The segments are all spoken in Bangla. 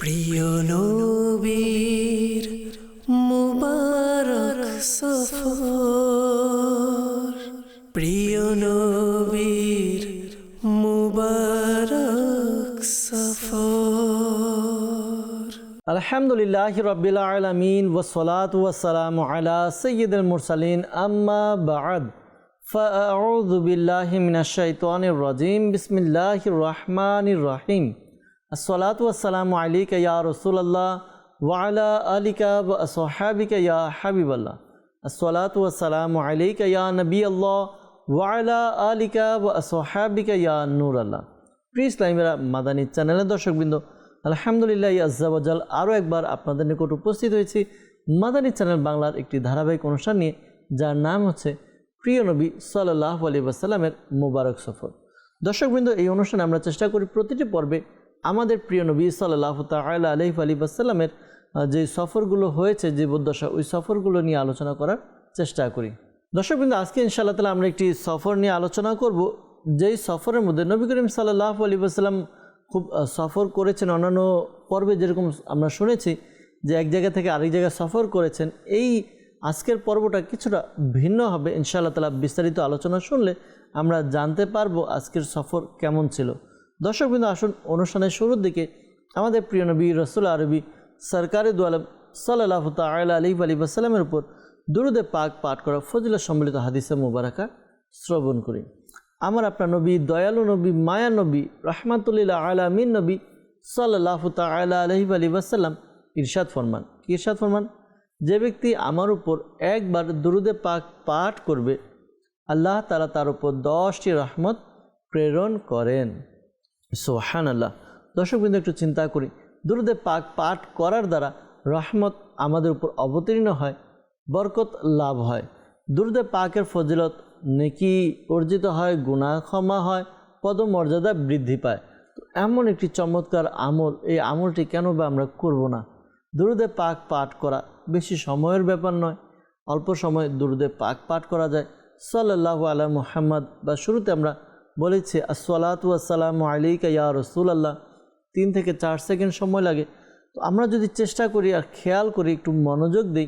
প্রিয় নবীর মুবারক সফর প্রিয় নবীর মুবারক সফর আলহামদুলিল্লাহ রবিল আলমিন ওসলাত ওয়াসালাম আলা সৈয়দ মুরসালিন আম্মা বাদ فأعوذ بالله من الشيطان الرجيم بسم الله الرحمن الرحيم আসসালাতাম আলিকা ইয়া ওয়ালা আলিকা সোহাবিকা ইয়া হাবিবাল্লাহ। আসসালাতাম আলিকা নবী আল্লাহ ওয়ালা আলিকা সোহাবিকা ইয়া নূর আল্লাহ প্লিজ লাইমেরা, মাদানী চ্যানেলের দর্শকবৃন্দ, আলহামদুলিল্লাহ ইয়াজ্জাবজাল আরও একবার আপনাদের নিকট উপস্থিত হয়েছি মাদানী চ্যানেল বাংলার একটি ধারাবাহিক অনুষ্ঠান নিয়ে, যার নাম হচ্ছে প্রিয় নবী সাল্লাহ আলী বাসাল্লামের মোবারক সফর। দর্শকবৃন্দ, এই অনুষ্ঠানে আমরা চেষ্টা করি প্রতিটি পর্বে আমাদের প্রিয় নবী সাল্লাহ তাল আলহি আলী আসাল্লামের যে সফরগুলো হয়েছে জীবদ্দশা ওই সফরগুলো নিয়ে আলোচনা করার চেষ্টা করি। দর্শকবৃন্দ আজকে ইনশাআল্লাহ তালা আমরা একটি সফর নিয়ে আলোচনা করব, যেই সফরের মধ্যে নবী করিম সাল্লাহ আলী আসাল্লাম খুব সফর করেছেন। অন্যান্য পর্বে যেরকম আমরা শুনেছি যে এক জায়গা থেকে আরেক জায়গায় সফর করেছেন, এই আজকের পর্বটা কিছুটা ভিন্ন হবে। ইনশাআল্লাহ তালা বিস্তারিত আলোচনা শুনলে আমরা জানতে পারব আজকের সফর কেমন ছিল। দর্শকবৃন্দ আসুন অনুষ্ঠানের শুরুর দিকে আমাদের প্রিয় নবী রসুল আরবি সরকারি দোয়ালম সাল্লাহ তাল আলী আলী আসসালামের উপর দুরুদে পাক পাঠ করা ফজিলা সম্মিলিত হাদিসে মুবারাকা শ্রবণ করি। আমার আপনার নবী, দয়ালু নবী, মায়া নবী রহমাতুল্লিল্লাহ আলামিন নবী সাল্লাহ তালা আলহি আলী ওয়াসাল্লাম ইরশাদ ফরমান। ইরশাদ ফরমান? যে ব্যক্তি আমার উপর একবার দুরুদে পাক পাঠ করবে, আল্লাহ তালা তার উপর দশটি রহমত প্রেরণ করেন। সোহান আল্লাহ দর্শকবৃন্দ, একটু চিন্তা করি। দুরুদে পাক পাঠ করার দ্বারা রহমত আমাদের উপর অবতীর্ণ হয়, বরকত লাভ হয়। দুরুদে পাকের ফজিলত, নেকি অর্জিত হয় গুণা ক্ষমা হয়, পদমর্যাদা বৃদ্ধি পায়। তো এমন একটি চমৎকার আমল, এই আমলটি কেন বা আমরা করব না? দুরুদে পাক পাঠ করা বেশি সময়ের ব্যাপার নয়। অল্প সময় দুরুদে পাক পাঠ করা যায়। সাল্লাহ আলা মুহাম্মদ বা শুরুতে আমরা বলেছি, আসসালাতু আসসালামু আলাইকা ইয়া রসুল আল্লাহ তিন থেকে চার সেকেন্ড সময় লাগে। তো আমরা যদি চেষ্টা করি আর খেয়াল করি, একটু মনোযোগ দিই,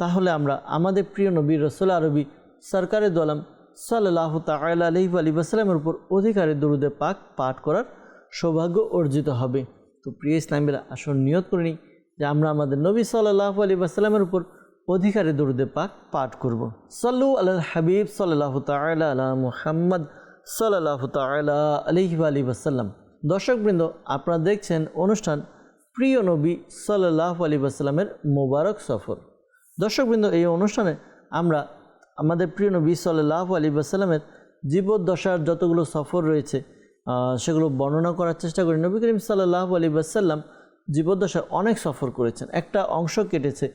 তাহলে আমরা আমাদের প্রিয় নবী রসুল আরবি সরকারের দলাম সাল্লাহ তালা আলহি আলী আসসালামের উপর অধিকারী দুরুদে পাক পাঠ করার সৌভাগ্য অর্জিত হবে। তো প্রিয় ইসলামীরা আসন নিয়ত করে নিই যে আমরা আমাদের নবী সাল্লাহ আলী আসসালামের উপর অধিকারে দুরুদে পাক পাঠ করব। সাল্লু আল্লাহ হাবিব সাল্লাহ তালা আলা মুহাম্মদ সাল্লাহ তালা আলহি দর্শকবৃন্দ, আপনারা দেখছেন অনুষ্ঠান প্রিয় নবী সাল্লাহ আলী আসসালামের মোবারক সফর। দর্শকবৃন্দ, এই অনুষ্ঠানে আমরা আমাদের প্রিয় নবী সাল্লাহ আলী আসসালামের জীবদ্দশার যতগুলো সফর রয়েছে সেগুলো বর্ণনা করার চেষ্টা করি। নবী করিম সাল্লাহ আলী আসাল্লাম জীবদ্দশায় অনেক সফর করেছেন। একটা অংশ কেটেছে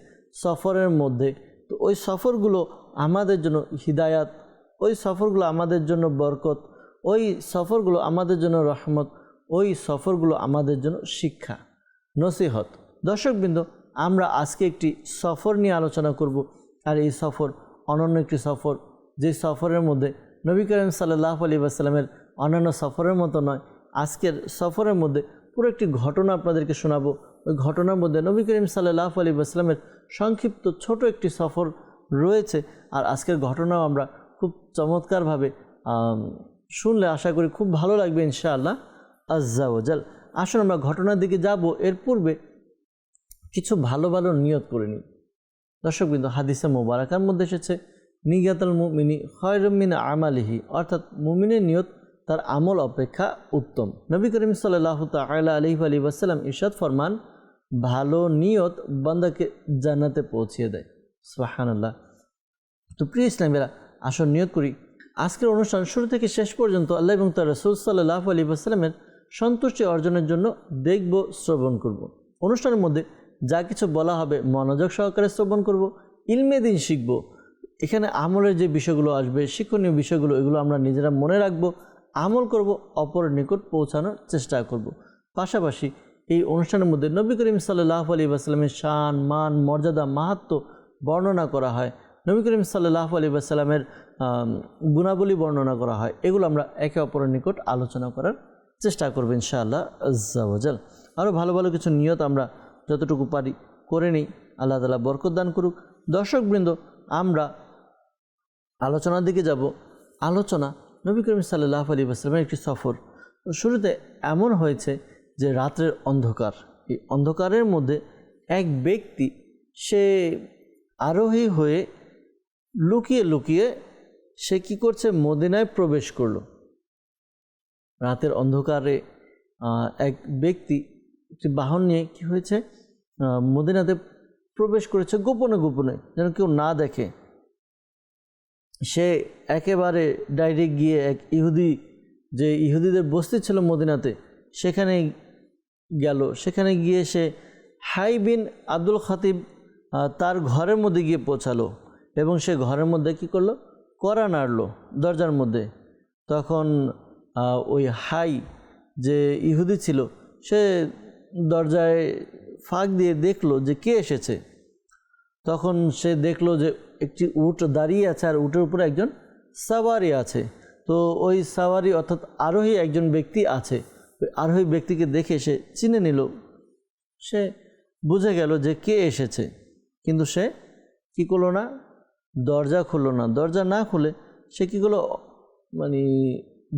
সফরের মধ্যে। তো ওই সফরগুলো আমাদের জন্য হিদায়াত ওই সফরগুলো আমাদের জন্য বরকত, ওই সফরগুলো আমাদের জন্য রহমত, ওই সফরগুলো আমাদের জন্য শিক্ষা, নসিহত। দর্শকবৃন্দ, আমরা আজকে একটি সফর নিয়ে আলোচনা করব আর এই সফর অনন্য একটি সফর, যে সফরের মধ্যে নবী করিম সাল্লাহ আলী আসসালামের অন্যান্য সফরের মতো নয়, আজকের সফরের মধ্যে পুরো একটি ঘটনা আপনাদেরকে শোনাবো। ওই ঘটনার মধ্যে নবী করিম সাল্লাহ আলী আসসালামের সংক্ষিপ্ত ছোট একটি সফর রয়েছে আর আজকের ঘটনাও আমরা খুব চমৎকারভাবে শুনলে আশা করি খুব ভালো লাগবে ইনশাআল্লাহ। আজ্জাওজাল আসুন আমরা ঘটনার দিকে যাব, এর পূর্বে কিছু ভালো ভালো নিয়ত করে নিই। দর্শকবৃন্দ, হাদিসে মোবারকার মধ্যে এসেছে নিগাতাল মুমিনি খয়রমিন আমালিহি, অর্থাৎ মুমিনের নিয়ত তার আমল অপেক্ষা উত্তম। নবী করিম সাল্লাহ তালা আলহি আলী ওয়াসাল্লাম ইরশাদ ফরমান, ভালো নিয়ত বান্দাকে জান্নাতে পৌঁছিয়ে দেয়। সুবাহান্লাহ তো প্রিয় ইসলামেরা আসন নিয়োগ করি আজকের অনুষ্ঠান শুরু থেকে শেষ পর্যন্ত আল্লাহ এবং তার রসুল সাল্লাহ আলী আসসালামের সন্তুষ্টি অর্জনের জন্য দেখব, শ্রবণ করব। অনুষ্ঠানের মধ্যে যা কিছু বলা হবে, মনোযোগ সহকারে শ্রবণ করব, ইলমে দিন শিখব এখানে আমলের যে বিষয়গুলো আসবে, শিক্ষণীয় বিষয়গুলো, এগুলো আমরা নিজেরা মনে রাখব, আমল করব অপরের নিকট পৌঁছানোর চেষ্টা করব। পাশাপাশি এই অনুষ্ঠানের মধ্যে নবী করিম সাল্লাহ আলী আসসালামের শান, মান, মর্যাদা, মাহাত্ম বর্ণনা করা হয় নবী করিম সাল্লাহ আলী আসসালামের গুণাবলী বর্ণনা করা হয়। এগুলো আমরা একে অপরের নিকট আলোচনা করার চেষ্টা করব ইনশাআল্লাহ আজ্জাওয়াজাল আরও ভালো ভালো কিছু নিয়ত আমরা যতটুকু পারি করে নিই। আল্লাহ তালা বরকত দান করুক। দর্শকবৃন্দ আমরা আলোচনার দিকে যাব। আলোচনা নবী করিম সাল্লাহ আলী আসলামের একটি সফর। শুরুতে এমন হয়েছে যে রাত্রের অন্ধকার। এই অন্ধকারের মধ্যে এক ব্যক্তি, সে আরোহী হয়ে লুকিয়ে লুকিয়ে সে কি করছে? মদিনায় প্রবেশ করল। রাতের অন্ধকারে এক ব্যক্তি একটি বাহন নিয়ে কি হয়েছে? মদিনাতে প্রবেশ করেছে গোপনে গোপনে, যেন কেউ না দেখে। সে একেবারে ডাইরেক্ট গিয়ে এক ইহুদি, যে ইহুদিদের বস্তি ছিল মদিনাতে, সেখানে গেল। সেখানে গিয়ে সে হাই বিন আব্দুল খাতিব তার ঘরের মধ্যে গিয়ে পৌঁছালো। এবং সে ঘরের মধ্যে কি করল? কড়া নাড়লো দরজার মধ্যে। তখন ওই হাই যে ইহুদি ছিল, সে দরজায় ফাঁক দিয়ে দেখল যে কে এসেছে। তখন সে দেখল যে একটি উট দাঁড়িয়ে আছে আর উটের উপরে একজন সাওয়ারি আছে। তো ওই সাওয়ারি অর্থাৎ আরোহী একজন ব্যক্তি আছে। ওই আরোহী ব্যক্তিকে দেখে সে চিনে নিল। সে বুঝে গেল যে কে এসেছে। কিন্তু সে কি করল না? দরজা খুললো না। দরজা না খুলে সে কী করল? মানে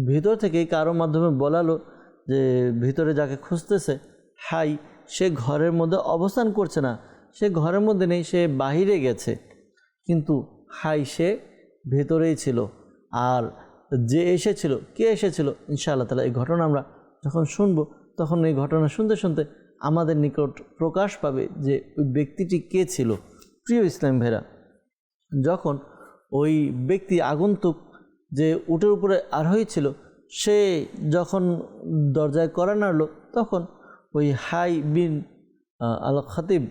ভিতর থেকে কারও মাধ্যমে বলালো যে ভিতরে যাকে খুঁজতেছে, হাই, সে ঘরের মধ্যে অবস্থান করছে না। সে ঘরের মধ্যে নেই, সে বাহিরে গেছে। কিন্তু হাই, সে ভেতরেই ছিল। আর যে এসেছিল, কে এসেছিল? ইনশাআল্লাহ তালা এই ঘটনা আমরা যখন শুনব, তখন এই ঘটনা শুনতে শুনতে আমাদের নিকট প্রকাশ পাবে যে ওই ব্যক্তিটি কে ছিল। প্রিয় ইসলাম ভেরা যখন ওই ব্যক্তি আগন্তুক যে উটের উপরে আরোহী ছিল সে যখন দরজায় করা নাড়ল, তখন ওই হাই বিন আল খাতিব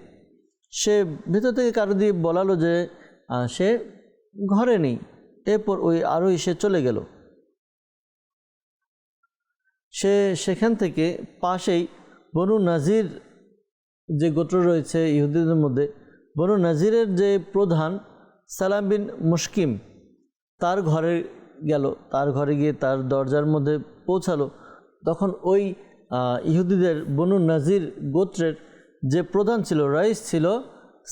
সে ভেতর থেকে কারও দিয়ে বলালো যে সে ঘরে নেই। এরপর ওই আরোহী সে চলে গেল। সে সেখান থেকে পাশেই বনু নাজির যে গোত্র রয়েছে ইহুদিদের মধ্যে, বনু নাজিরের যে প্রধান সালাম বিন মুশকিম তার ঘরে গেল, তার ঘরে গিয়ে তার দরজার মধ্যে পৌঁছালো। তখন ওই ইহুদিদের বনু নাজির গোত্রের যে প্রধান ছিল, রাইস ছিল,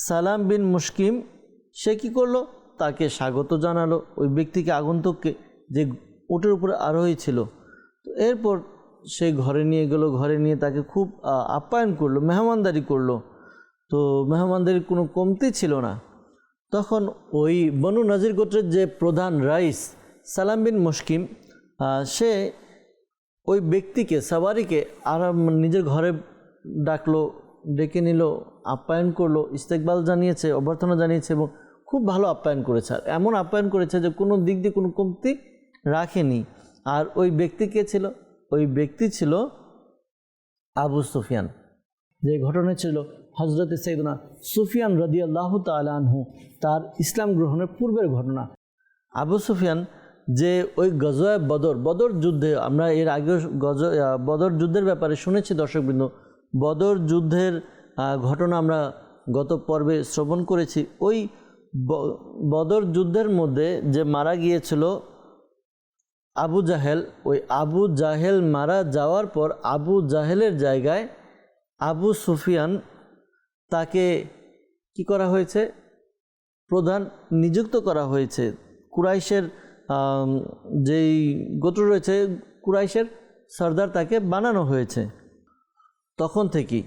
সালাম বিন মুশকিম, সে কী করল? তাকে স্বাগত জানালো। ওই ব্যক্তিকে আগন্তুককে যে উটের উপরে আরোহী ছিল। তো এরপর সে ঘরে নিয়ে গেল, ঘরে নিয়ে তাকে খুব আপ্যায়ন করল, মেহমানদারি করল। তো মেহমানদারির কোনো কমতি ছিল না। তখন ওই বনু নাজির গোত্রের যে প্রধান রাইস, সালাম বিন মুশকিম সে ওই ব্যক্তিকে, সাওয়ারিকে আরাম নিজের ঘরে ডাকলো, ডেকে নিল, আপ্যায়ন করল, ইস্তেকবাল জানিয়েছে, অভ্যর্থনা জানিয়েছে এবং খুব ভালো আপ্যায়ন করেছে। আর এমন আপ্যায়ন করেছে যে কোনো দিক দিয়ে কোনো কমতি রাখেনি। আর ওই ব্যক্তি কে ছিল? ওই ব্যক্তি ছিল আবু সুফিয়ান। যে ঘটনা ছিল হজরত সৈদনা সুফিয়ান রদিয়াল্লাহ তালানহু তার ইসলাম গ্রহণের পূর্বের ঘটনা। আবু সুফিয়ান যে ওই গজয় বদর বদর যুদ্ধে আমরা এর আগেও গজ বদর যুদ্ধের ব্যাপারে শুনেছি দর্শকবৃন্দ। বদর যুদ্ধের ঘটনা আমরা গত পর্বে শ্রবণ করেছি। ওই বদর যুদ্ধের মধ্যে যে মারা গিয়েছিল আবু জাহেল, ওই আবু জাহেল মারা যাওয়ার পর আবু জাহেলের জায়গায় আবু সুফিয়ান তাকে কি করা হয়েছে? প্রধান নিযুক্ত করা হয়েছে। কুরাইশের যেই গোত্র রয়েছে, কুরাইশের সর্দার তাকে বানানো হয়েছে। তখন থেকেই,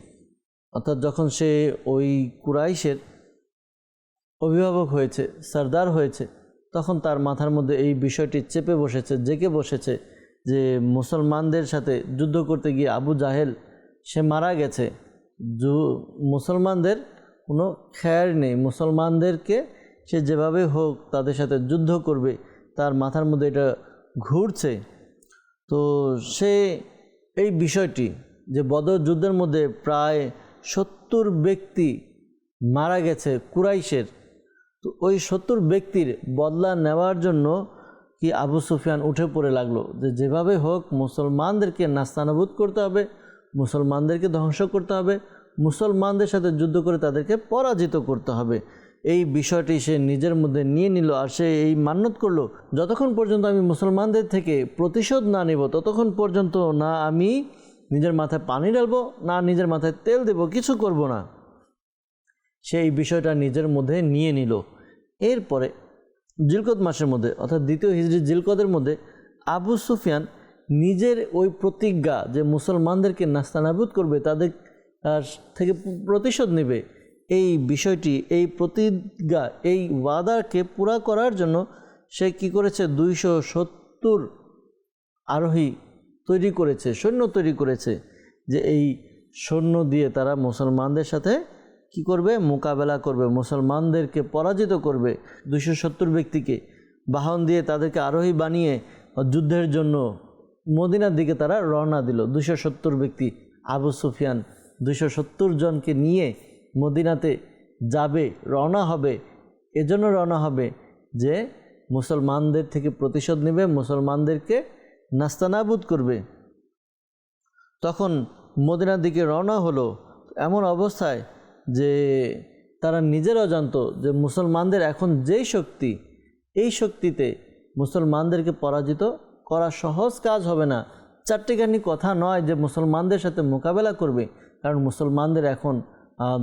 অর্থাৎ যখন সে ওই কুরাইশের অভিভাবক হয়েছে, সর্দার হয়েছে, তখন তার মাথার মধ্যে এই বিষয়টি চেপে বসেছে, জেকে বসেছে যে মুসলমানদের সাথে যুদ্ধ করতে গিয়ে আবু জাহেল, সে মারা গেছে। মুসলমানদের কোনো খেয়ার নেই। মুসলমানদেরকে সে যেভাবে হোক তাদের সাথে যুদ্ধ করবে, তার মাথার মধ্যে এটা ঘুরছে। তো সে এই বিষয়টি যে বদর যুদ্ধের মধ্যে প্রায় সত্তর ব্যক্তি মারা গেছে কুরাইশের, তো ওই সত্তর ব্যক্তির বদলা নেওয়ার জন্য কি আবু সুফিয়ান উঠে পড়ে লাগল যে যেভাবে হোক মুসলমানদেরকে নাস্তানাবুদ করতে হবে মুসলমানদেরকে ধ্বংস করতে হবে, মুসলমানদের সাথে যুদ্ধ করে তাদেরকে পরাজিত করতে হবে। এই বিষয়টি সে নিজের মধ্যে নিয়ে নিল আর সে এই মান্যত করল, যতক্ষণ পর্যন্ত আমি মুসলমানদের থেকে প্রতিশোধ না নেব, ততক্ষণ পর্যন্ত না আমি নিজের মাথায় পানি ঢালবো, না নিজের মাথায় তেল দেব, কিছু করব না। সেই বিষয়টা নিজের মধ্যে নিয়ে নিল। এরপরে জিলকদ মাসের মধ্যে, অর্থাৎ দ্বিতীয় হিজড়ি জিলকদের মধ্যে আবু সুফিয়ান নিজের ওই প্রতিজ্ঞা যে মুসলমানদেরকে নাস্তানাবুদ করবে, তাদের থেকে প্রতিশোধ নেবে, এই বিষয়টি, এই প্রতিজ্ঞা, এই ওয়াদাকে পুরা করার জন্য সে কি করেছে? দুইশো সত্তর আরোহী তৈরি করেছে, সৈন্য তৈরি করেছে যে এই সৈন্য দিয়ে তারা মুসলমানদের সাথে কি করবে? মোকাবেলা করবে, মুসলমানদেরকে পরাজিত করবে। দুইশো সত্তর ব্যক্তিকে বাহন দিয়ে তাদেরকে আরোহী বানিয়ে যুদ্ধের জন্য মদিনার দিকে তারা রওনা দিল। দুশো সত্তর ব্যক্তি আবু সুফিয়ান দুশো সত্তর জনকে নিয়ে মদিনাতে যাবে, রওনা হবে। এজন্য রওনা হবে যে মুসলমানদের থেকে প্রতিশোধ নেবে, মুসলমানদেরকে নাস্তানাবুদ করবে। তখন মদিনার দিকে রওনা হলো এমন অবস্থায় যে তারা নিজেরাও জানতো যে মুসলমানদের এখন যেই শক্তি, এই শক্তিতে মুসলমানদেরকে পরাজিত করা সহজ কাজ হবে না। চারটিখানি কথা নয় যে মুসলমানদের সাথে মোকাবেলা করবে, কারণ মুসলমানদের এখন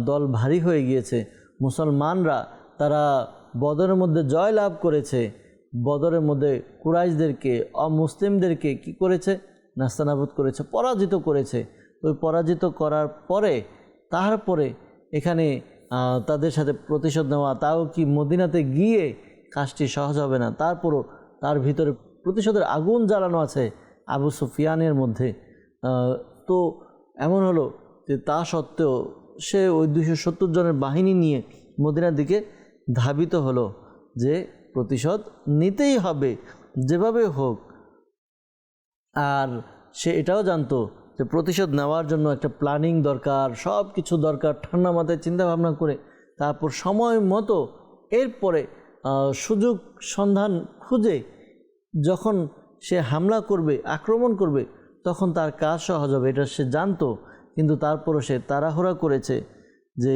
দল ভারী হয়ে গিয়েছে। মুসলমানরা তারা বদরের মধ্যে জয় লাভ করেছে। বদরের মধ্যে কুরাইশদেরকে, অমুসলিমদেরকে কি করেছে? নাস্তানাবুদ করেছে, পরাজিত করেছে। ওই পরাজিত করার পরে তারপরে এখানে তাদের সাথে প্রতিশোধ নেওয়া, তাও কি মদিনাতে গিয়ে কাজটি সহজ হবে না? তারপরও তার ভিতরে প্রতিশোধের আগুন জ্বালানো আছে আবু সুফিয়ানের মধ্যে। তো এমন হলো যে তা সত্ত্বেও সে ওই দুশো সত্তর জনের বাহিনী নিয়ে মদিনার দিকে ধাবিত হলো যে প্রতিশোধ নিতেই হবে, যেভাবে হোক। আর সে এটাও জানতো যে প্রতিশোধ নেওয়ার জন্য একটা প্ল্যানিং দরকার সব কিছু দরকার ঠান্ডা মাথায় চিন্তা ভাবনা করে। তারপর সময় মতো এরপরে সুযোগ সন্ধান খুঁজে যখন সে হামলা করবে, আক্রমণ করবে, তখন তার কাজ সহজ হবে। এটা সে জানতো, কিন্তু তারপরও সে তাড়াহুড়া করেছে যে,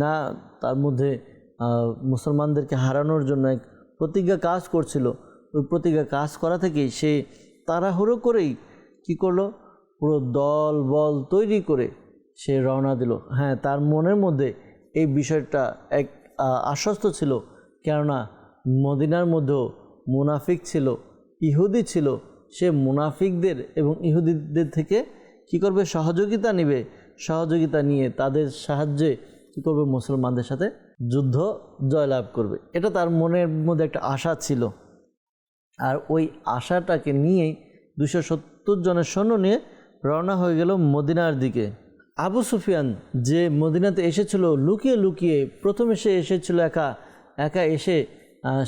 না, তার মধ্যে মুসলমানদেরকে হারানোর জন্য এক প্রতিজ্ঞা কাজ করছিল। ওই প্রতিজ্ঞা কাজ করা থেকেই সে তাড়াহুড়ো করেই কি করল? পুরো দল, বল তৈরি করে সে রওনা দিল। হ্যাঁ তার মনের মধ্যে এই বিষয়টা এক আশ্বস্ত ছিল। কেননা মদিনার মধ্যেও মুনাফিক ছিল, ইহুদি ছিল, সে মুনাফিকদের এবং ইহুদিদের থেকে কি করবে? সহযোগিতা নেবে। সহযোগিতা নিয়ে তাদের সাহায্যে কী করবে? মুসলমানদের সাথে যুদ্ধ জয়লাভ করবে। এটা তার মনের মধ্যে একটা আশা ছিল। আর ওই আশাটাকে নিয়েই দুশো সত্তর জনের সৈন্য নিয়ে রওনা হয়ে গেল মদিনার দিকে। আবু সুফিয়ান যে মদিনাতে এসেছিল, লুকিয়ে লুকিয়ে প্রথমে সে এসেছিল একা। একা এসে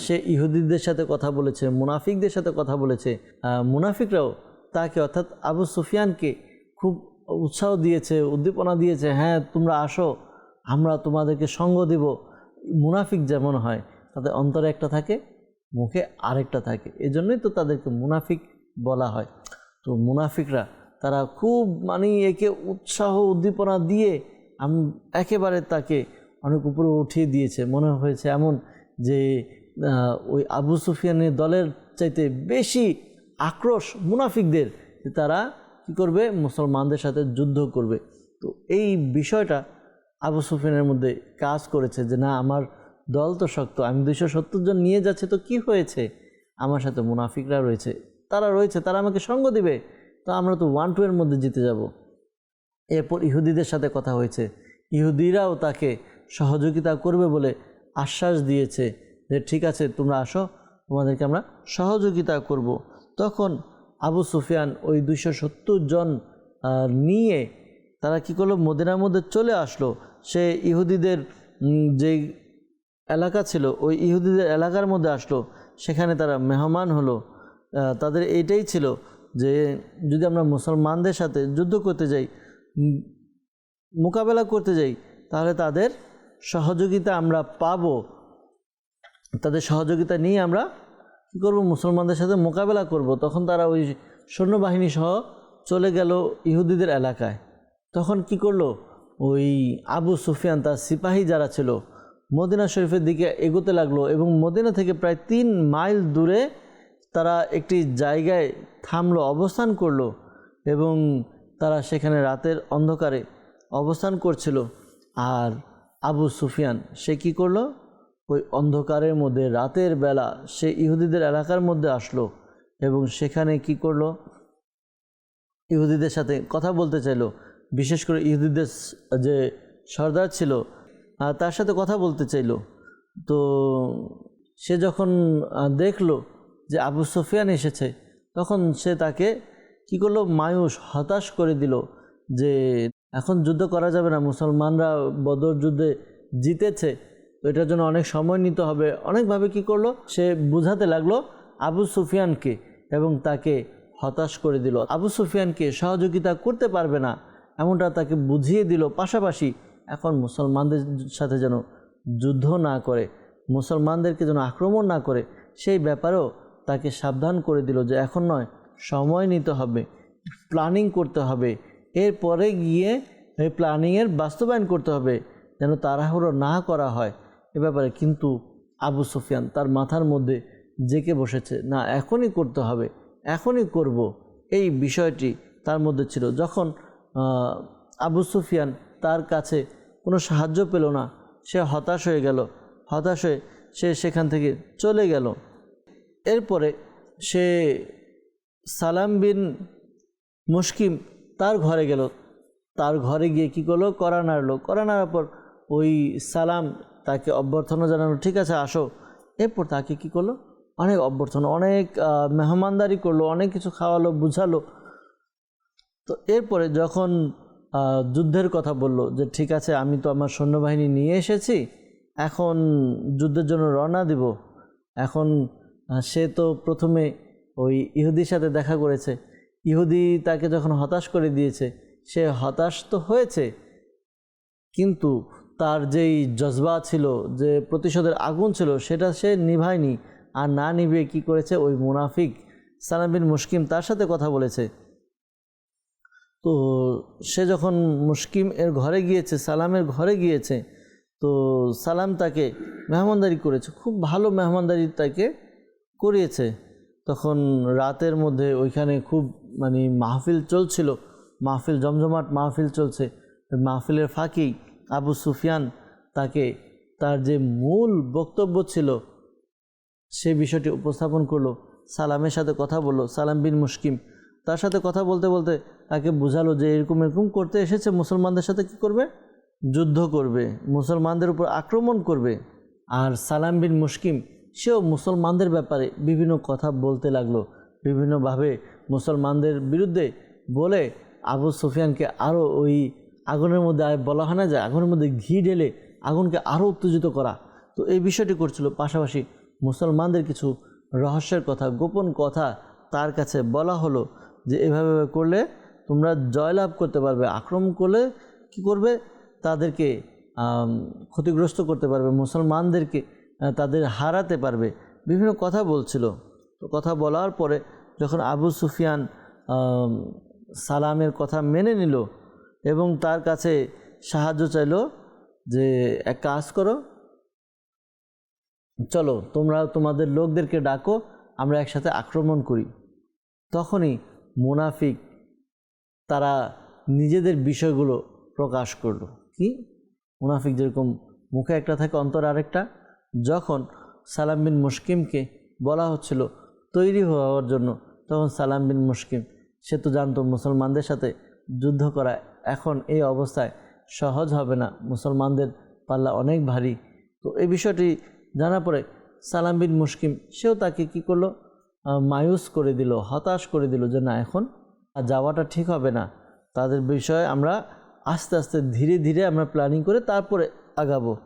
সে ইহুদিদের সাথে কথা বলেছে, মুনাফিকদের সাথে কথা বলেছে। মুনাফিকরাও তাকে, অর্থাৎ আবু সুফিয়ানকে খুব উৎসাহ দিয়েছে, উদ্দীপনা দিয়েছে হ্যাঁ তোমরা আসো, আমরা তোমাদেরকে সঙ্গ দিব। মুনাফিক যেমন হয় তাদের অন্তরে একটা থাকে, মুখে আরেকটা থাকে। এজন্যই তো তাদেরকে মুনাফিক বলা হয়। তো মুনাফিকরা, তারা খুব মানে একে উৎসাহ, উদ্দীপনা দিয়ে একেবারে তাকে অনেক উপরে উঠিয়ে দিয়েছে। মনে হয়েছে এমন যে ওই আবু সুফিয়ানের দলের চাইতে বেশি আক্রোশ মুনাফিকদের তারা কী করবে? মুসলমানদের সাথে যুদ্ধ করবে। তো এই বিষয়টা আবু সুফিয়ানের মধ্যে কাজ করেছে যে, না, আমার দল তো শক্ত, আমি দুশো সত্তর জন নিয়ে যাচ্ছে, তো কি হয়েছে? আমার সাথে মুনাফিকরা রয়েছে, তারা রয়েছে, তারা আমাকে সঙ্গ দিবে, তো আমরা তো ওয়ান টু এর মধ্যে জিতে যাব। এরপর ইহুদিদের সাথে কথা হয়েছে। ইহুদিরাও তাকে সহযোগিতা করবে বলে আশ্বাস দিয়েছে। যে ঠিক আছে, তোমরা আসো, তোমাদেরকে আমরা সহযোগিতা করব। তখন আবু সুফিয়ান ওই দুশো সত্তর জন নিয়ে তারা কি করল? মদিনার মধ্যে চলে আসলো। সে ইহুদিদের যেই এলাকা ছিল, ওই ইহুদিদের এলাকার মধ্যে আসলো। সেখানে তারা মেহমান হলো। তাদের এইটাই ছিল যে, যদি আমরা মুসলমানদের সাথে যুদ্ধ করতে যাই মোকাবেলা করতে যাই, তাহলে তাদের সহযোগিতা আমরা পাবো। তাদের সহযোগিতা নিয়ে আমরা কী করব? মুসলমানদের সাথে মোকাবেলা করব। তখন তারা ওই সৈন্যবাহিনী সহ চলে গেল ইহুদিদের এলাকায়। তখন কি করল? ওই আবু সুফিয়ান তার সিপাহী যারা ছিল, মদিনা শরীফের দিকে এগোতে লাগল এবং মদিনা থেকে প্রায় তিন মাইল দূরে তারা একটি জায়গায় থামলো, অবস্থান করল এবং তারা সেখানে রাতের অন্ধকারে অবস্থান করছিল। আর আবু সুফিয়ান, সে কি করল? ওই অন্ধকারের মধ্যে রাতের বেলা সে ইহুদিদের এলাকার মধ্যে আসলো এবং সেখানে কি করল? ইহুদিদের সাথে কথা বলতে চাইলো। বিশেষ করে ইহুদিদের যে সর্দার ছিল তার সাথে কথা বলতে চাইলো। তো সে যখন দেখল যে আবু সুফিয়ান এসেছে, তখন সে তাকে কি করল? মায়ুস, হতাশ করে দিল যে এখন যুদ্ধ করা যাবে না, মুসলমানরা বদর যুদ্ধে জিতেছে। এটার জন্য অনেক সময় নিতে হবে। অনেকভাবে কি করল? সে বুঝাতে লাগল আবু সুফিয়ানকে এবং তাকে হতাশ করে দিল। আবু সুফিয়ানকে সহযোগিতা করতে পারবে না, এমনটা তাকে বুঝিয়ে দিল। পাশাপাশি এখন মুসলমানদের সাথে যেন যুদ্ধ না করে, মুসলমানদেরকে যেন আক্রমণ না করে, সেই ব্যাপারেও তাকে সাবধান করে দিল যে এখন নয়, সময় নিতে হবে প্ল্যানিং করতে হবে। এরপরে গিয়ে এই প্ল্যানিংয়ের বাস্তবায়ন করতে হবে, যেন তাড়াহুড়ো না করা হয়। এ ব্যাপারে কিন্তু আবু সুফিয়ান তার মাথার মধ্যে জেকে বসেছে, না, এখনই করতে হবে, এখনই করব। এই বিষয়টি তার মধ্যে ছিল। যখন আবু সুফিয়ান তার কাছে কোনো সাহায্য পেল না, সে হতাশ হয়ে গেল। হতাশ হয়ে সে সেখান থেকে চলে গেল। এরপরে সে সালাম বিন মুশকিম তার ঘরে গেল। তার ঘরে গিয়ে কী করল? করা নাড়লো। করা নাড়ার পর ওই সালাম তাকে অভ্যর্থনা জানানো, ঠিক আছে, আসো। এরপর তাকে কি করল? অনেক অভ্যর্থনা, অনেক মেহমানদারি করল, অনেক কিছু খাওয়ালো, বুঝালো। তো এরপরে যখন যুদ্ধের কথা বলল যে, ঠিক আছে, আমি তো আমার সৈন্যবাহিনী নিয়ে এসেছি, এখন যুদ্ধের জন্য রওনা দিব। এখন সে তো প্রথমে ওই ইহুদির সাথে দেখা করেছে। ইহুদি তাকে যখন হতাশ করে দিয়েছে, সে হতাশ তো হয়েছে, কিন্তু তার যেই জজবা ছিল, যে প্রতিশোধের আগুন ছিল, সেটা সে নিভায়নি। আর না নিভিয়ে কি করেছে ওই মুনাফিক? সালাম বিন মুশকিম তার সাথে কথা বলেছে। তো সে যখন মুশকিম এর ঘরে গিয়েছে, সালামের ঘরে গিয়েছে, তো সালাম তাকে মেহমানদারি করেছে। খুব ভালো মেহমানদারি তাকে করিয়েছে। তখন রাতের মধ্যে ওইখানে খুব মানে মাহফিল চলছিল। মাহফিল, জমজমাট মাহফিল চলছে। মাহফিলের ফাঁকেই আবু সুফিয়ান তাকে তার যে মূল বক্তব্য ছিল, সে বিষয়টি উপস্থাপন করল, সালামের সাথে কথা বলল, সালাম বিন মুশকিম। তার সাথে কথা বলতে বলতে তাকে বোঝালো যে এরকম এরকম করতে এসেছে, মুসলমানদের সাথে কি করবে? যুদ্ধ করবে, মুসলমানদের উপর আক্রমণ করবে। আর সালাম বিন মুশকিম, সেও মুসলমানদের ব্যাপারে বিভিন্ন কথা বলতে লাগল। বিভিন্নভাবে মুসলমানদের বিরুদ্ধে বলে আবু সুফিয়ানকে আরও ওই আগুনের মধ্যে বলা হয় না যে আগুনের মধ্যে ঘি ঢেলে আগুনকে আরও উত্তেজিত করা। তো এই বিষয়টি করছিল। পাশাপাশি মুসলমানদের কিছু রহস্যের কথা, গোপন কথা তার কাছে বলা হলো যে, এভাবে করলে তোমরা জয়লাভ করতে পারবে, আক্রমণ করলে কি করবে? তাদেরকে ক্ষতিগ্রস্ত করতে পারবে, মুসলমানদেরকে তাদের হারাতে পারবে। বিভিন্ন কথা বলছিল। তো কথা বলার পরে যখন আবু সুফিয়ান সালামের কথা মেনে নিল এবং তার কাছে সাহায্য চাইলো যে এক কাজ করো। চলো, তোমরা তোমাদের লোকদেরকে ডাকো, আমরা একসাথে আক্রমণ করি। তখনই মুনাফিক তারা নিজেদের বিষয়গুলো প্রকাশ করল। কি? মুনাফিক যেরকম মুখে একটা থাকে, অন্তর আরেকটা। যখন সালাম বিন মুশকিমকে বলা হচ্ছিল তৈরি হওয়ার জন্য, তখন সালাম বিন মুশকিম, সে তো জানতো মুসলমানদের সাথে যুদ্ধ করা এখন এই অবস্থায় সহজ হবে না। মুসলমানদের পাল্লা অনেক ভারী। তো এই বিষয়টি জানা পরে সালাম বিন মুশকিম, সেও তাকে কি করল? মায়ুস করে দিল, হতাশ করে দিল যে, না, এখন যাওয়াটা ঠিক হবে না। তাদের বিষয়ে আমরা আস্তে আস্তে ধীরে ধীরে আমরা প্ল্যানিং করে তারপরে আগাবো।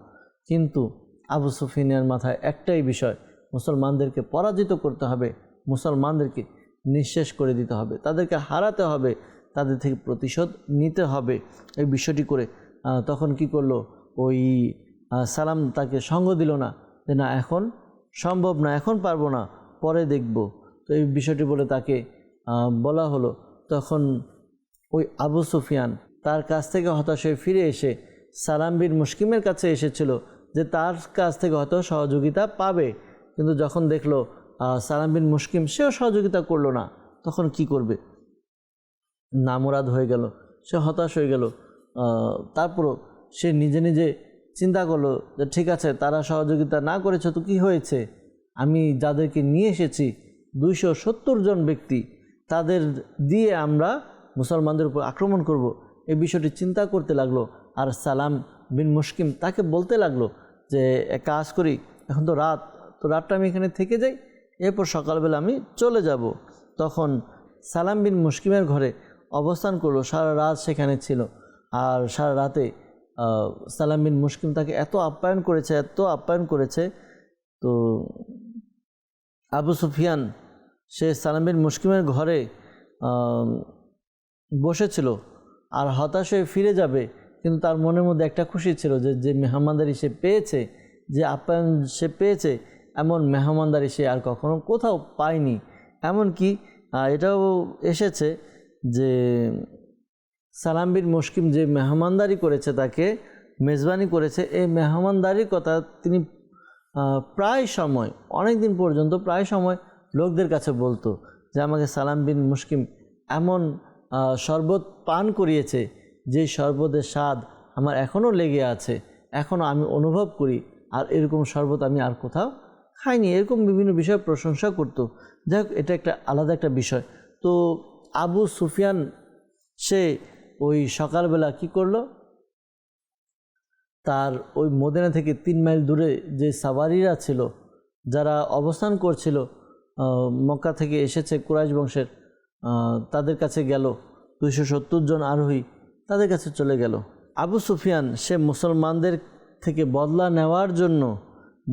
কিন্তু আবু সুফিনের মাথায় একটাই বিষয়, মুসলমানদেরকে পরাজিত করতে হবে, মুসলমানদেরকে নিঃশেষ করে দিতে হবে। তাদেরকে হারাতে হবে। তাদের থেকে প্রতিশোধ নিতে হবে। এই বিষয়টি করে তখন কি করল? ওই সালাম তাকে সঙ্গ দিল না যে, না, এখন সম্ভব না, এখন পারব না, পরে দেখব। তো এই বিষয়টি বলে তাকে বলা হলো। তখন ওই আবু সুফিয়ান তার কাছ থেকে হতাশ হয়ে ফিরে এসে সালাম বিন মুশকিমের কাছে এসেছিল যে, তার কাছ থেকে হয়তো সহযোগিতা পাবে। কিন্তু যখন দেখল সালাম বিন মুশকিম, সেও সহযোগিতা করল না, তখন কি করবে? নামরাদ হয়ে গেল, সে হতাশ হয়ে গেল। তারপরও সে নিজে নিজে চিন্তা করল যে, ঠিক আছে, তারা সহযোগিতা না করেছে তো কী হয়েছে? আমি যাদেরকে নিয়ে এসেছি, দুইশো সত্তর জন ব্যক্তি, তাদের দিয়ে আমরা মুসলমানদের উপর আক্রমণ করব। এই বিষয়টি চিন্তা করতে লাগল আর সালাম বিন মুশকিম তাকে বলতে লাগল যে, এক কাজ করি, এখন তো রাত, তো রাতটা আমি এখানে থেকে যাই, এরপর সকালবেলা আমি চলে যাব। তখন সালাম বিন মুশকিমের ঘরে অবস্থান করল, সারা রাত সেখানে ছিল। আর সারা রাতে সালাম বিন মুশকিম তাকে এত আপ্যায়ন করেছে, এত আপ্যায়ন করেছে। তো আবু সুফিয়ান, সে সালাম বিন মুশকিমের ঘরে বসেছিল। আর হতাশ হয়ে ফিরে যাবে, কিন্তু তার মনের মধ্যে একটা খুশি ছিল যে যে মেহমানদারি সে পেয়েছে, যে আপ্যায়ন সে পেয়েছে, এমন মেহমানদারি সে আর কখনো কোথাও পায়নি। এমনকি এটাও এসেছে যে সালাম বিন মুশকিম যে মেহমানদারি করেছে তাকে, মেজবানি করেছে এই মেহমানদারির কথা তিনি প্রায় সময় অনেক দিন পর্যন্ত প্রায় সময় লোকদের কাছে বলতো যে আমাকে সালাম বিন মুশকিম এমন শরবত পান করিয়েছে যে শরবতের স্বাদ আমার এখনও লেগে আছে, এখনও আমি অনুভব করি, আর এরকম শরবত আমি আর কোথাও খাইনি। এরকম বিভিন্ন বিষয়ে প্রশংসা করতো। যাই হোক, এটা একটা আলাদা একটা বিষয়। তো আবু সুফিয়ান, সে ওই সকালবেলা কি করল? তার ওই মদিনা থেকে তিন মাইল দূরে যে সাওয়ারিরা ছিল, যারা অবস্থান করছিল মক্কা থেকে এসেছে কুরাইশ বংশের তাদের কাছে গেল। দুইশো সত্তর জন আরোহী তাদের কাছে চলে গেল। আবু সুফিয়ান, সে মুসলমানদের থেকে বদলা নেওয়ার জন্য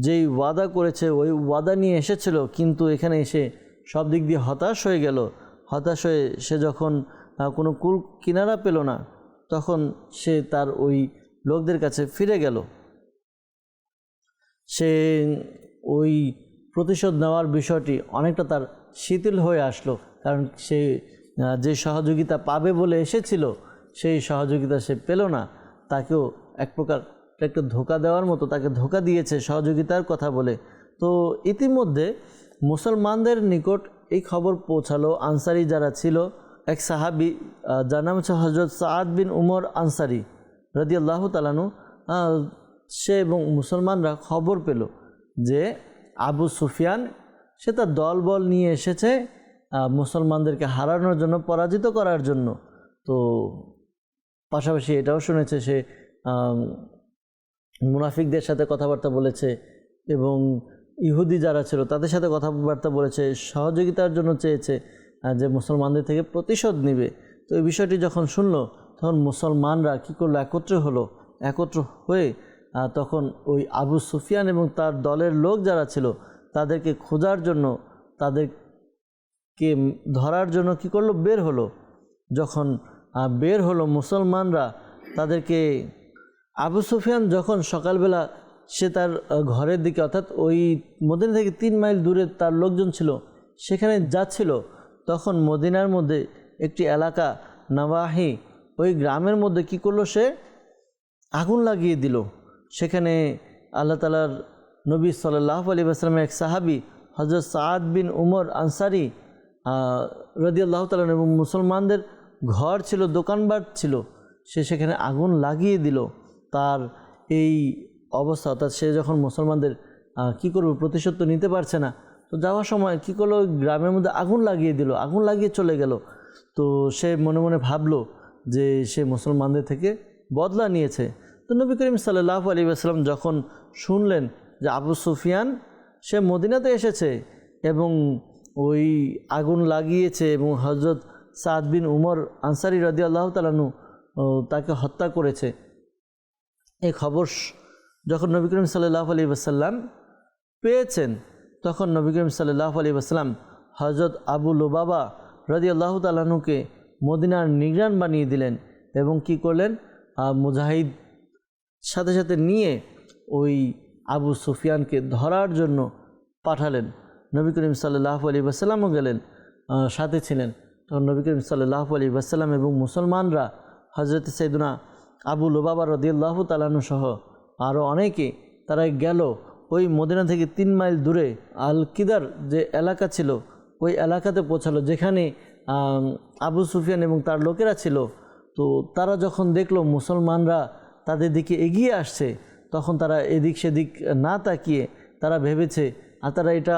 যেই ওয়াদা করেছে, ওই ওয়াদা নিয়ে এসেছিল, কিন্তু এখানে এসে সব দিক দিয়ে হতাশ হয়ে গেল। হতাশ হয়ে সে যখন কোনো কুল কিনারা পেল না, তখন সে তার ওই লোকদের কাছে ফিরে গেল। সে ওই প্রতিশোধ নেওয়ার বিষয়টি অনেকটা তার শিথিল হয়ে আসলো, কারণ সে যে সহযোগিতা পাবে বলে এসেছিল, সেই সহযোগিতা সে পেল না। তাকেও এক প্রকার একটা ধোকা দেওয়ার মতো তাকে ধোকা দিয়েছে সহযোগিতার কথা বলে। তো ইতিমধ্যে মুসলমানদের নিকট এই খবর পৌঁছালো আনসারি যারা ছিল। এক সাহাবি যার নাম হচ্ছে হজরত সাদ বিন উমর আনসারি রদি আল্লাহ তালানু সে এবং মুসলমানরা খবর পেল যে আবু সুফিয়ান, সে তার দলবল নিয়ে এসেছে মুসলমানদেরকে হারানোর জন্য, পরাজিত করার জন্য। তো পাশাপাশি এটাও শুনেছে সে মুনাফিকদের সাথে কথাবার্তা বলেছে এবং ইহুদি যারা ছিল, তাদের সাথে কথাবার্তা বলেছে, সহযোগিতার জন্য চেয়েছে যে মুসলমানদের থেকে প্রতিশোধ নেবে। তো এই বিষয়টি যখন শুনলো, তখন মুসলমানরা কী করল? একত্রে হলো, একত্র হয়ে তখন ওই আবু সুফিয়ান এবং তার দলের লোক যারা ছিল, তাদেরকে খোঁজার জন্য, তাদেরকে ধরার জন্য কি করল? বের হলো। যখন বের হলো মুসলমানরা, তাদেরকে আবু সুফিয়ান যখন সকালবেলা সে তার ঘরের দিকে, অর্থাৎ ওই মদিনা থেকে তিন মাইল দূরে তার লোকজন ছিল, সেখানে যাচ্ছিল। তখন মদিনার মধ্যে একটি এলাকা নাবাহি ওই গ্রামের মধ্যে কি করল সে? আগুন লাগিয়ে দিল। সেখানে আল্লাহ তালার নবী সাল্লাহ আলী আসলামের এক সাহাবি হজরত সাদ বিন উমর আনসারি রদি তালান এবং মুসলমানদের ঘর ছিল দোকানবাট ছিল। সে সেখানে আগুন লাগিয়ে দিল। তার এই অবস্থা, অর্থাৎ সে যখন মুসলমানদের কি করবে, প্রতিশোধ তো নিতে পারছে না। তো যাওয়ার সময় কি করল গ্রামের মধ্যে আগুন লাগিয়ে দিল, আগুন লাগিয়ে চলে গেল। তো সে মনে মনে ভাবলো যে সে মুসলমানদের থেকে বদলা নিয়েছে। তো নবী করিম সাল্লাহ আলী আসসালাম যখন শুনলেন যে আবু সুফিয়ান, সে মদিনাতে এসেছে এবং ওই আগুন লাগিয়েছে এবং হজরত সাদ বিন উমর আনসারি রদি আল্লাহ তালানু তাকে হত্যা করেছে। এই খবর যখন নবী করিম সাল্লাহ আলী আসাল্লাম পেয়েছেন, তখন নবী করিম সাল্লাহ আলী আসাল্লাম হজরত আবু লোবাবা রদি আল্লাহ তালানুকে মদিনার নিগরান বানিয়ে দিলেন এবং কি করলেন? মুজাহিদ সাথে সাথে নিয়ে ওই আবু সুফিয়ানকে ধরার জন্য পাঠালেন। নবী করিম সাল্লাহ আলী আসাল্লামও গেলেন সাথে ছিলেন। তখন নবী করিম সাল্লাহ আলী আসাল্লাম এবং মুসলমানরা হজরত সৈদুনা আবু লোবাবা রদিয়াল্লাহ তালানু সহ আরও অনেকে তারা গেল ওই মদিনা থেকে তিন মাইল দূরে আল কিদার যে এলাকা ছিল, ওই এলাকাতে পৌঁছালো যেখানে আবু সুফিয়ান এবং তার লোকেরা ছিল। তো তারা যখন দেখল মুসলমানরা তাদের দিকে এগিয়ে আসছে, তখন তারা এদিক সেদিক না তাকিয়ে তারা ভেবেছে, আর তারা এটা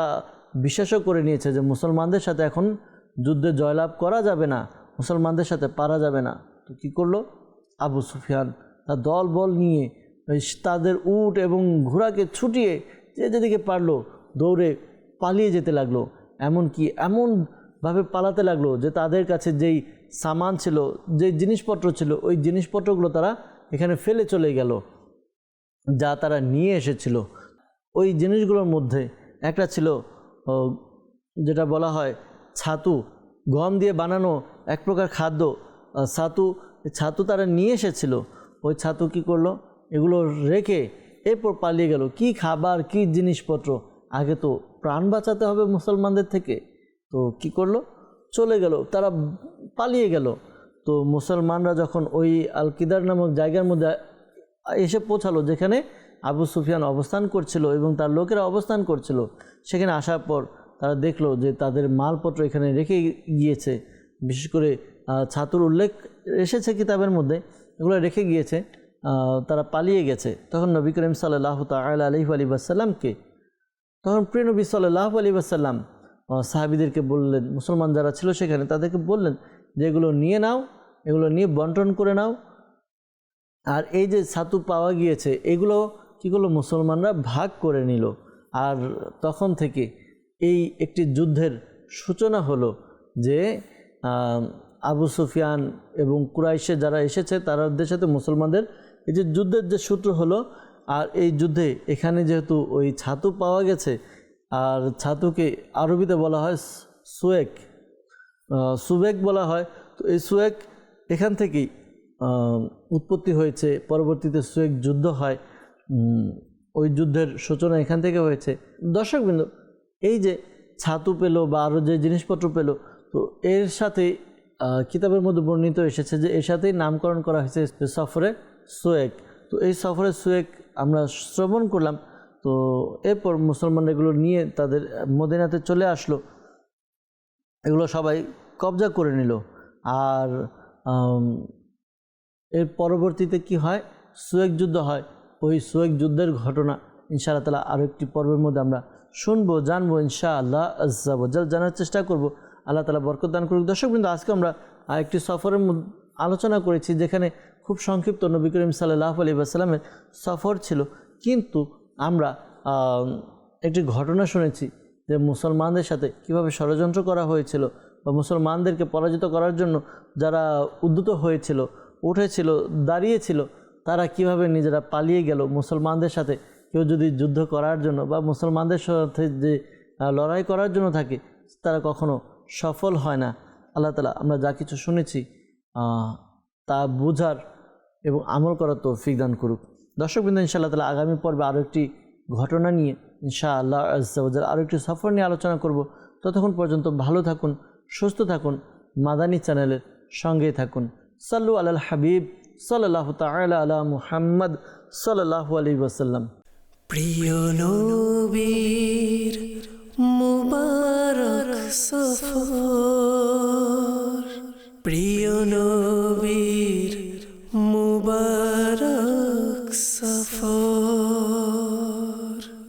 বিশ্বাসও করে নিয়েছে যে মুসলমানদের সাথে এখন যুদ্ধে জয়লাভ করা যাবে না, মুসলমানদের সাথে পারা যাবে না। তো কী করল? আবু সুফিয়ান তার দল বল নিয়ে তাদের উট এবং ঘোড়াকে ছুটিয়ে যে যেদিকে পারল দৌড়ে পালিয়ে যেতে লাগল। এমন এমনকি এমনভাবে পালাতে লাগল যে তাদের কাছে যেই সামান ছিল, যেই জিনিসপত্র ছিল, ওই জিনিসপত্রগুলো তারা এখানে ফেলে চলে গেল, যা তারা নিয়ে এসেছিল। ওই জিনিসগুলোর মধ্যে একটা ছিল যেটা বলা হয় ছাতু। গম দিয়ে বানানো এক প্রকার খাদ্য ছাতু ছাতু তারা নিয়ে এসেছিল। ওই ছাতু কি করল? এগুলো রেখে এরপর পালিয়ে গেল। কি খাবার, কি জিনিসপত্র? আগে তো প্রাণ বাঁচাতে হবে মুসলমানদের থেকে। তো কি করল? চলে গেল, তারা পালিয়ে গেল। তো মুসলমানরা যখন ওই আলকিদার নামক জায়গার মধ্যে এসে পৌঁছালো, যেখানে আবু সুফিয়ান অবস্থান করছিল এবং তার লোকেরা অবস্থান করছিল, সেখানে আসার পর তারা দেখল যে তাদের মালপত্র এখানে রেখে গিয়েছে। বিশেষ করে ছাতুর উল্লেখ এসেছে কিতাবের মধ্যে, এগুলো রেখে গিয়েছে। তারা পালিয়ে গেছে। তখন নবী করিম সাল্লাহ তাল আলহি আলী বাসাল্লামকে তখন প্রিয় নবী সাল্লাহ আলী বাসাল্লাম সাহাবিদেরকে বললেন, মুসলমান যারা ছিল সেখানে, তাদেরকে বললেন যে এগুলো নিয়ে নাও, এগুলো নিয়ে বন্টন করে নাও। আর এই যে ছাতু পাওয়া গিয়েছে, এগুলো কী করল? মুসলমানরা ভাগ করে নিল। আর তখন থেকে এই একটি যুদ্ধের সূচনা হলো যে আবু সুফিয়ান এবং কুরাইশে যারা এসেছে, তাদের সাথে মুসলমানদের এই যে যুদ্ধের যে সূত্র হলো, আর এই যুদ্ধে এখানে যেহেতু ওই ছাতু পাওয়া গেছে, আর ছাতুকে আরবিতে বলা হয় সুয়েক সুবেক বলা হয়। তো এই সুয়েক এখান থেকেই উৎপত্তি হয়েছে, পরবর্তীতে সুয়েক যুদ্ধ হয়। ওই যুদ্ধের সূচনা এখান থেকে হয়েছে। দর্শকবৃন্দ এই যে ছাতু পেল বা আরও যে জিনিসপত্র পেল, তো এর সাথে কিতাবের মধ্যে বর্ণিত এসেছে যে এর সাথেই নামকরণ করা হয়েছে সফরে। সুয়েক তো এই সফরে সুয়েক আমরা শ্রবণ করলাম। তো এরপর মুসলমান এগুলো নিয়ে তাদের মদিনাতে চলে আসলো। এগুলো সবাই কবজা করে নিল। আর এর পরবর্তীতে কি হয়? সুয়েক যুদ্ধ হয়। ওই সুয়েক যুদ্ধের ঘটনা ইনশাআল্লাহ তালা আরও একটি পর্বের মধ্যে আমরা শুনব, জানব ইনশা আল্লাহ আজাল জানার চেষ্টা করব। আল্লাহ তালা বরকত দান করুক। দর্শক কিন্তু আজকে আমরা একটি সফরের আলোচনা করেছি যেখানে খুব সংক্ষিপ্ত নবী করিম সাল্লাহ আলী আসসালামের সফর ছিল। কিন্তু আমরা একটি ঘটনা শুনেছি যে মুসলমানদের সাথে কীভাবে ষড়যন্ত্র করা হয়েছিল বা মুসলমানদেরকে পরাজিত করার জন্য যারা উদ্যত হয়েছিল, উঠেছিল, দাঁড়িয়েছিল, তারা কীভাবে নিজেরা পালিয়ে গেল মুসলমানদের সাথে? কেউ যদি যুদ্ধ করার জন্য বা মুসলমানদের সাথে যে লড়াই করার জন্য থাকে, তারা কখনো সফল হয় না। আল্লাহ তালা আমরা যা কিছু শুনেছি তা বোঝার এবং আমল করার তৌফিক দান করুক। দর্শকবৃন্দ, ইনশাআল্লাহ তালা আগামী পর্বে আরও একটি ঘটনা নিয়ে ইনশাআল্লাহ আজ্জাল আরও একটি সফর নিয়ে আলোচনা করব। ততক্ষণ পর্যন্ত ভালো থাকুন, সুস্থ থাকুন, মাদানী চ্যানেলের সঙ্গেই থাকুন। সাল্লু আলাল হাবিব সাল্লাহ তালা আলা মুহাম্মদ সাল্লাহ আলী ওসাল্লাম প্রিয় নবীর মুবারক সফর। প্রিয় নবী।